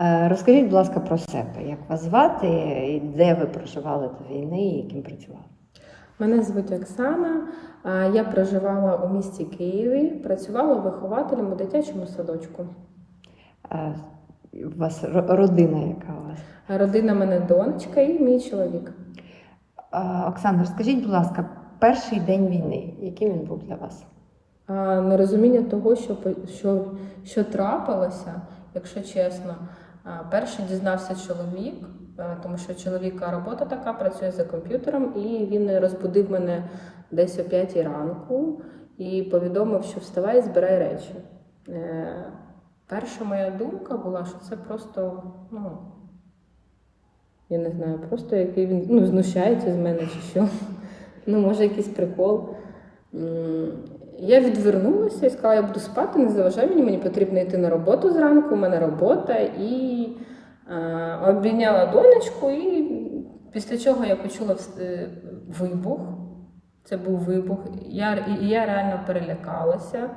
Е, Розкажіть, будь ласка, про себе. Як вас звати, і де ви проживали до війни і яким працювали? Мене звуть Оксана. Я проживала у місті Києві, працювала вихователем у дитячому садочку. Е, У вас родина, яка у вас? Родина мене донечка і мій чоловік. Е, Оксана, розкажіть, будь ласка, перший день війни, яким він був для вас? Нерозуміння того, що, що, що трапилося, якщо чесно. Перший дізнався чоловік, тому що чоловіка робота така, працює за комп'ютером, і він розбудив мене десь о 5 ранку і повідомив, що вставай і збирай речі. Е, Перша моя думка була, що це просто, ну, я не знаю, просто який він ну, знущається з мене чи що. Ну, може, якийсь прикол. Я відвернулася і сказала, я буду спати, не заважай мені, мені потрібно йти на роботу зранку, у мене робота. І е, обійняла донечку, і після чого я почула е, вибух. Це був вибух. Я, і- я реально перелякалася.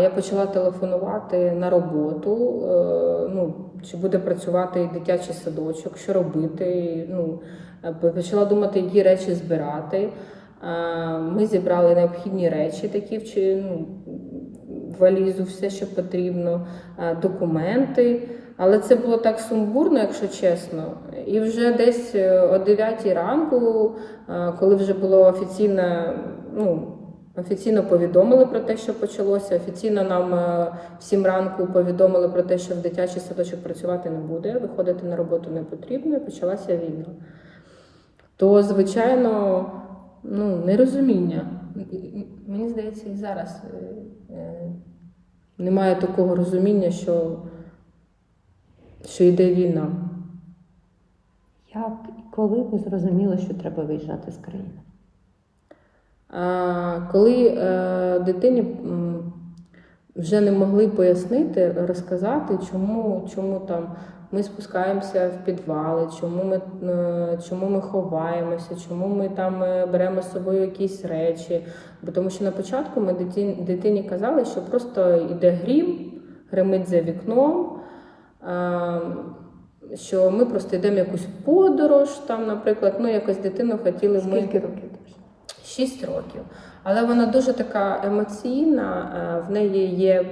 Я почала телефонувати на роботу, е, ну, чи буде працювати дитячий садочок, що робити. Ну, е, почала думати, які речі збирати. Ми зібрали необхідні речі, такі ну, валізу, все, що потрібно, документи. Але це було так сумбурно, якщо чесно. І вже десь е, о 9 ранку, коли вже було офіційно, ну, офіційно повідомили про те, що почалося. Офіційно нам е, в 7 ранку повідомили про те, що в дитячий садочок працювати не буде, виходити на роботу не потрібно, і почалася війна. То, звичайно, ну, нерозуміння. Мені здається, і зараз е, е, немає такого розуміння, що, що йде війна. Як і коли ви зрозуміли, що треба виїжджати з країни? А, коли е, дитині вже не могли пояснити, розказати, чому, чому там ми спускаємося в підвали, чому ми, е, чому ми ховаємося, чому ми там е, беремо з собою якісь речі. Бо тому що на початку ми дитині, дитині казали, що просто йде грім, гримить за вікном. е, Що ми просто йдемо якусь подорож, там, наприклад, ну якось дитину хотіли ми. Скільки років? 6 років. Але вона дуже така емоційна, в неї є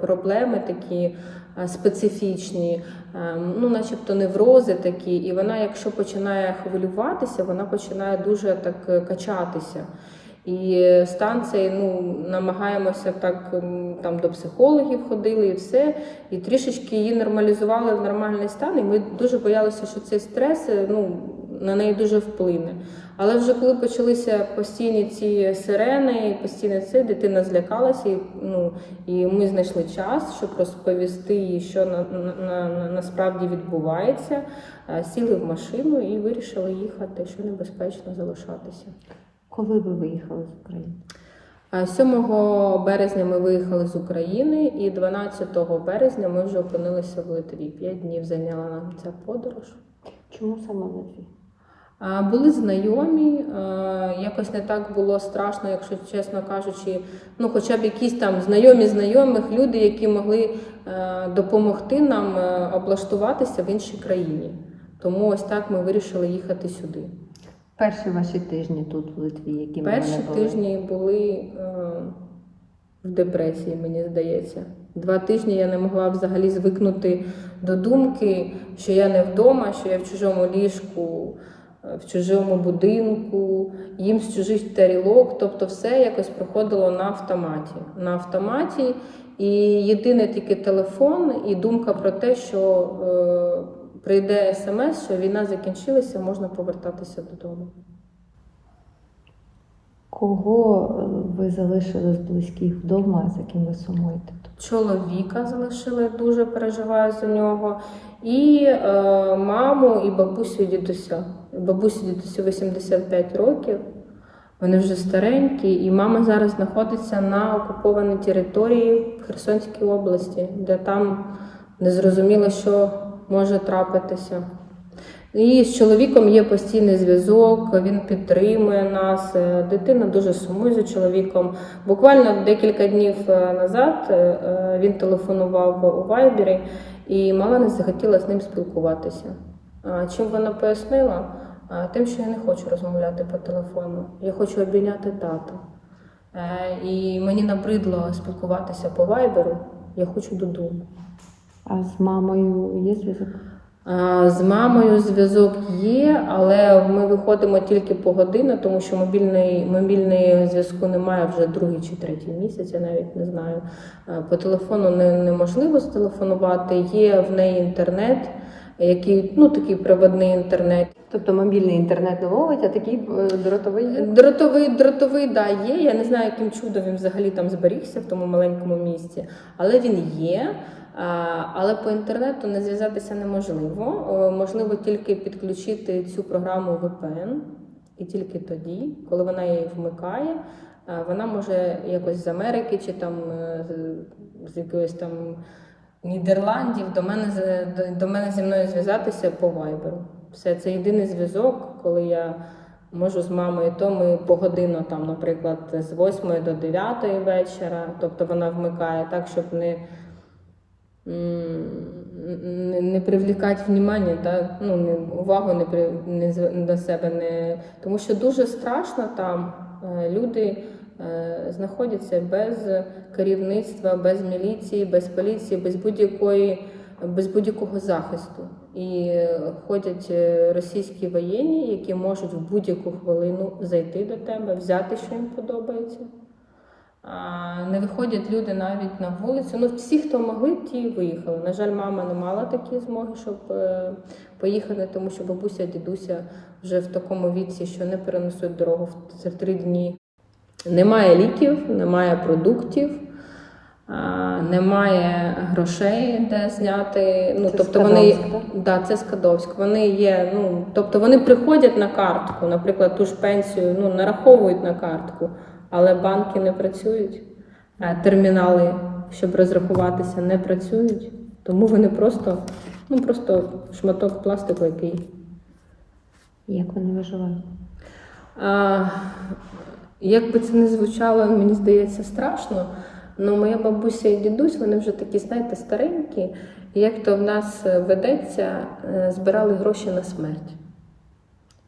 проблеми такі специфічні, е, ну, начебто неврози такі, і вона, якщо починає хвилюватися, вона починає дуже так е, качатися. І стан цей, ну, намагаємося так там до психологів ходили і все, і трішечки її нормалізували в нормальний стан. І ми дуже боялися, що цей стрес е, ну, на неї дуже вплине. Але вже коли почалися постійні ці сирени, і постійне це, дитина злякалася, і, ну, і ми знайшли час, щоб розповісти їй, що на, на, на, насправді відбувається. Сіли в машину і вирішили їхати, що небезпечно залишатися. Коли ви виїхали з України? А 7 березня ми виїхали з України, і 12 березня ми вже опинилися в Литві. П'ять днів зайняла нам ця подорож. Чому саме Литві? Були знайомі, якось не так було страшно, якщо чесно кажучи, ну хоча б якісь там знайомі знайомих люди, які могли е, допомогти нам е, облаштуватися в іншій країні. Тому ось так ми вирішили їхати сюди. Перші ваші тижні тут в Литві, які Перші тижні були е, в депресії, мені здається. Два тижні я не могла взагалі звикнути до думки, що я не вдома, що я в чужому ліжку, в чужому будинку, їм з чужих тарілок. Тобто все якось проходило на автоматі. На автоматі, і єдине тільки телефон, і думка про те, що е, прийде смс, що війна закінчилася, можна повертатися додому. Кого е, ви залишили з близьких вдома, за ким ви сумуєте? Чоловіка залишили, дуже переживаю за нього. І е, маму, і бабусю і дідуся. Бабусі дідусю 85 років. Вони вже старенькі, і мама зараз знаходиться на окупованій території в Херсонській області, де там не зрозуміло, що може трапитися. І з чоловіком є постійний зв'язок, він підтримує нас. Е, Дитина дуже сумує за чоловіком. Буквально декілька днів е, назад е, він телефонував у Вайбері і мама не захотіла з ним спілкуватися. Чим вона пояснила? Тим, що я не хочу розмовляти по телефону. Я хочу обійняти тата. Е, І мені набридло спілкуватися по вайберу. Я хочу додому. А з мамою є зв'язок? З мамою зв'язок є, але ми виходимо тільки по годину, тому що мобільний, мобільний зв'язку немає вже другий чи третій місяць, я навіть не знаю. По телефону не, неможливо зтелефонувати. Є в неї інтернет, який ну такий проводний інтернет. Тобто мобільний інтернет не ловить, а такий е, дротовий є? Дротовий, дротовий, да, є. Я не знаю, яким чудом він взагалі там зберігся в тому маленькому місці, але він є. Але по інтернету не зв'язатися неможливо. Можливо тільки підключити цю програму VPN, і тільки тоді, коли вона її вмикає, вона може якось з Америки чи там е, з- з якоїсь там Нідерландів до мене до- мене зі мною зв'язатися по Viber. Все це єдиний зв'язок, коли я можу з мамою, то ми по годину, там, наприклад, з 8 до 9 вечора, тобто вона вмикає так, щоб не, не, не привлікати внимання, та, ну, не, увагу не, при, не до себе. Не, тому що дуже страшно там е, люди знаходяться без керівництва, без міліції, без поліції, без будь-якої. Без будь-якого захисту і е, ходять е, російські воєнні, які можуть в будь-яку хвилину зайти до тебе, взяти, що їм подобається. Не виходять люди навіть на вулицю. Ну, всі, хто могли, ті виїхали. На жаль, мама не мала такої змоги, щоб е, поїхати, тому що бабуся, дідуся вже в такому віці, що не перенесуть дорогу в три дні. Немає ліків, немає продуктів. Немає грошей, де зняти. Ну, Це тобто вони да, це Скадовськ. Вони є. Ну тобто вони приходять на картку, наприклад, ту ж пенсію ну нараховують на картку, але банки не працюють, термінали, щоб розрахуватися, не працюють. Тому вони просто, ну просто шматок пластику, який Як вони виживають? а, як би це не звучало, мені здається, страшно. але моя бабуся і дідусь, вони вже такі, знаєте, старенькі. І як то в нас ведеться, е, збирали гроші на смерть.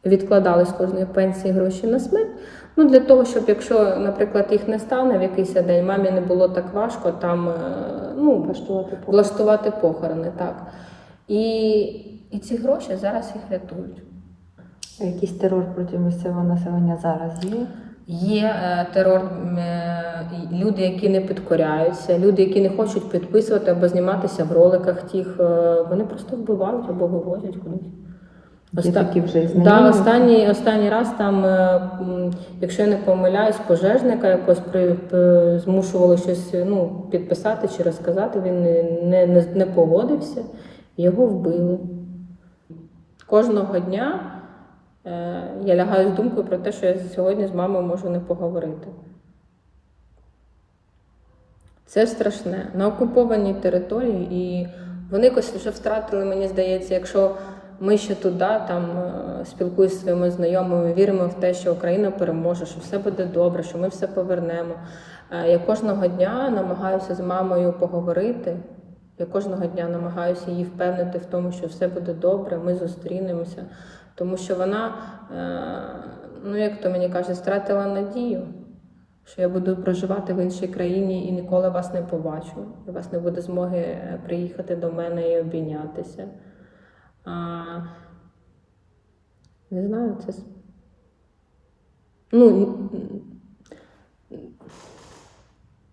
Відкладали з кожної пенсії гроші на смерть. Ну, для того, щоб якщо, наприклад, їх не стане в якийсь день, мамі не було так важко там е, ну, Влаштувати по влаштувати похорони. Так. І, і ці гроші зараз їх рятують. Якийсь терор проти місцевого населення зараз є? Є е, терор, е, люди, які не підкоряються, люди, які не хочуть підписувати або зніматися в роликах тих, е, вони просто вбивають або вивозять кудись. Оста- вже Да, останній, останній раз там, якщо я не помиляюсь, пожежника якось при, змушували щось ну, підписати чи розказати, він не, не, не, погодився, його вбили. Кожного дня я лягаю з думкою про те, що я сьогодні з мамою можу не поговорити. Це страшне. На окупованій території, і вони якось вже втратили, мені здається, якщо ми ще туди там е, спілкуюся зі своїми знайомими, віримо в те, що Україна переможе, що все буде добре, що ми все повернемо. Е, Я кожного дня намагаюся з мамою поговорити. Я кожного дня намагаюся її впевнити в тому, що все буде добре, ми зустрінемося. Тому що вона, е, ну як то мені каже, стратила надію, що я буду проживати в іншій країні і ніколи вас не побачу. І вас не буде змоги е, приїхати до мене і обійнятися. А, не знаю, це. Ну,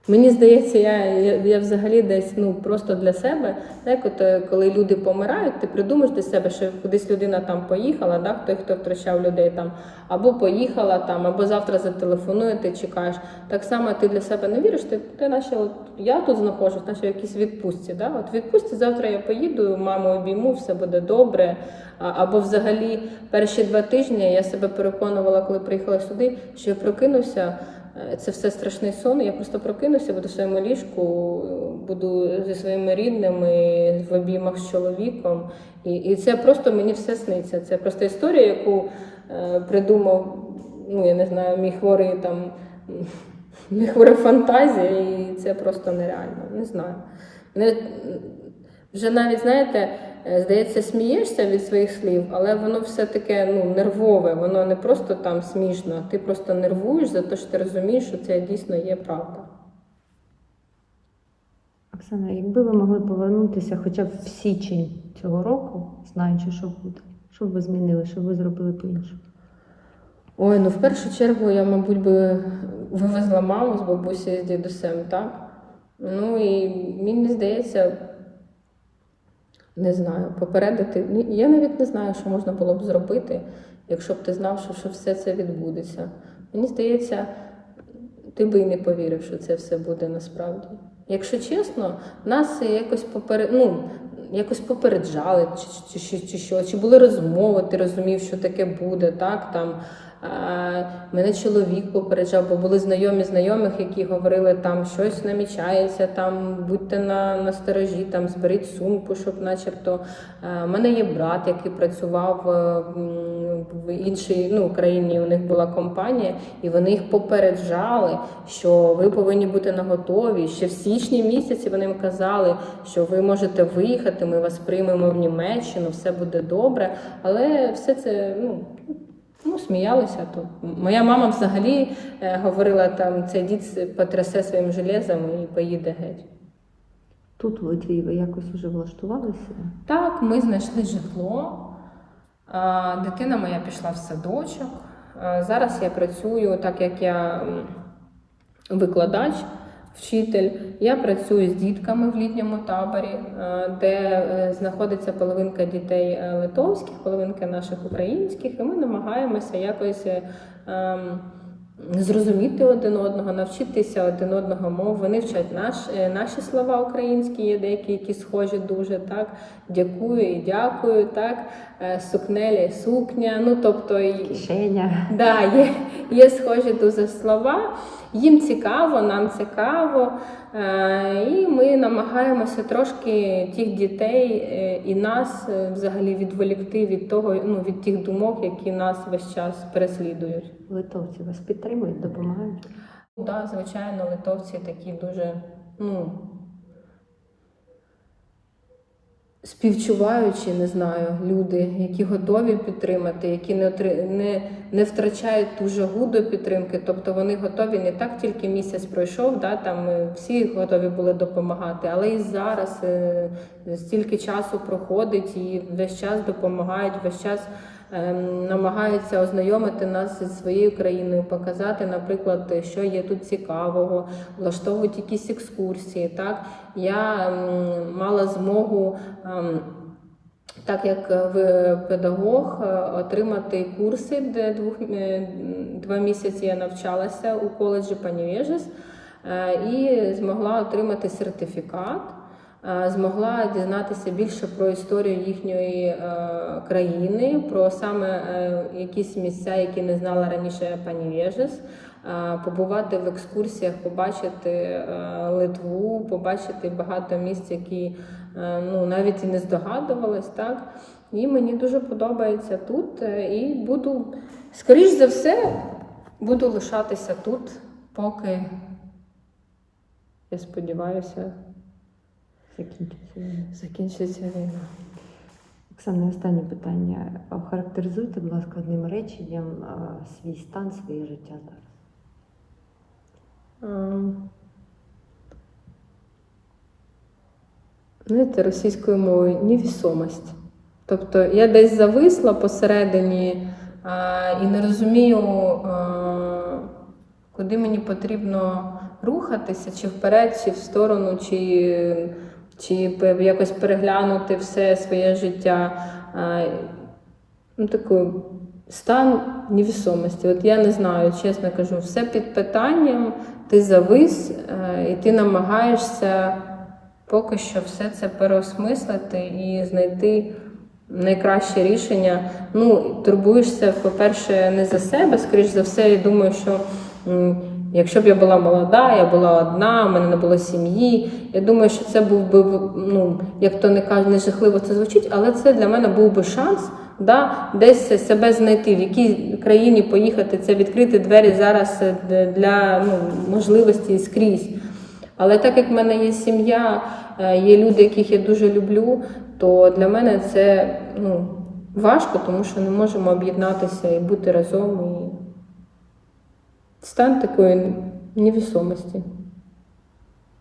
Мені здається, я, я, я взагалі десь ну просто для себе, так, от, е, коли люди помирають, ти придумаєш для себе, що кудись людина там поїхала, да, той, хто втрачав людей там, або поїхала там, або завтра зателефонує, ти чекаєш. Так само ти для себе не віриш, ти, ти наче от я тут знаходжусь, наче в якійсь відпустці. Да? От відпустці завтра я поїду, маму обійму, все буде добре. Або взагалі перші два тижні я себе переконувала, коли приїхала сюди, що я прокинувся. Е, Це все страшний сон. Я просто прокинуся, буду в своєму ліжку, буду зі своїми рідними в обіймах з чоловіком. І, і це просто мені все сниться. Це просто історія, яку е, придумав, ну я не знаю, мій хворий там, мій хвора фантазія, і це просто нереально. Не знаю. Мене, Вже навіть, знаєте, здається, смієшся від своїх слів, але воно все таке ну, нервове, воно не просто там смішно, а ти просто нервуєш за те, що ти розумієш, що це дійсно є правда. Оксана, якби ви могли повернутися хоча б в січень цього року, знаючи, що буде, що б ви змінили, що б ви зробили по-іншому? Ой, ну в першу чергу я, мабуть, би вивезла маму з бабусею з дідусем, так? Ну і мені здається, не знаю, попередити. Я навіть не знаю, що можна було б зробити, якщо б ти знав, що, що все це відбудеться. Мені здається, ти би і не повірив, що це все буде насправді. Якщо чесно, нас якось поперед... ну, якось попереджали, чи, чи, чи, чи що, чи були розмови, ти розумів, що таке буде, так там. А, мене чоловік попереджав, бо були знайомі знайомих, які говорили, там щось намічається, там будьте на, на сторожі, там зберіть сумку, щоб начебто. У мене є брат, який працював е, в іншій ну, країні. У них була компанія, і вони їх попереджали, що ви повинні бути наготові. Ще в січні місяці вони їм казали, що ви можете виїхати, ми вас приймемо в Німеччину, все буде добре. Але все це ну. Ну, сміялися то. Моя мама взагалі е, говорила, там цей дід потрясе своїм железом і поїде геть. Тут, в Литві, ви якось вже влаштувалися? Так, ми знайшли житло. Дитина моя пішла в садочок. Зараз я працюю, так як я викладач, вчитель. Я працюю з дітками в літньому таборі, е, де е, знаходиться половинка дітей е, литовських, половинка наших українських, і ми намагаємося якось. ем, Зрозуміти один одного, навчитися один одного мов. Вони вчать наш, наші слова українські, є деякі, які схожі дуже так. Дякую і дякую, так. Сукнелі, сукня. Ну тобто Кишеня. Да, є, є схожі дуже слова. Їм цікаво, нам цікаво. Е, І ми намагаємося трошки тих дітей е, і нас е, взагалі відволікти від того, ну від тих думок, які нас весь час переслідують. Литовці вас підтримують, допомагають. Да, звичайно, литовці такі дуже, ну. Співчуваючі, не знаю, люди, які готові підтримати, які не, не, не втрачають ту жагу до підтримки. Тобто вони готові не так тільки місяць пройшов, да, там е, всі готові були допомагати, але і зараз е, стільки часу проходить і весь час допомагають, весь час намагаються ознайомити нас зі своєю країною, показати, наприклад, що є тут цікавого, влаштовують якісь екскурсії. Так я ем, мала змогу. ем, так як ви педагог, е, отримати курси, де двох, е, два місяці я навчалася у коледжі Панівежес е, і змогла отримати сертифікат, е, змогла дізнатися більше про історію їхньої е, країни, про саме е, якісь місця, які не знала раніше Панівежес. Е, Побувати в екскурсіях, побачити е, Литву, побачити багато місць, які е, ну, навіть і не здогадувалась, так? І мені дуже подобається тут. е, І буду, скоріш за все, буду лишатися тут, поки, я сподіваюся, Закінчиться війна. закінчиться війна. Оксана, останнє питання. Охарактеризуйте, будь ласка, одним реченням свій стан, своє життя зараз. Знаєте, російською мовою невісомость. Тобто я десь зависла посередині а, і не розумію, а, куди мені потрібно рухатися, чи вперед, чи в сторону, чи, чи якось переглянути все своє життя. Ну, таку стан невісомості. От я не знаю, чесно кажу, все під питанням, ти завис, е, і ти намагаєшся поки що все це переосмислити і знайти найкраще рішення. Ну, турбуєшся, по-перше, не за себе, скоріш за все, я думаю, що. Якщо б я була молода, я була одна, в мене не було сім'ї. Я думаю, що це був би ну як то не кажуть, не жахливо це звучить, але це для мене був би шанс да, десь себе знайти, в якій країні поїхати, це відкрити двері зараз е, для ну, можливості скрізь. Але так як в мене є сім'я, е, є люди, яких я дуже люблю, то для мене це ну, важко, тому що не можемо об'єднатися і бути разом стан такої невісомості.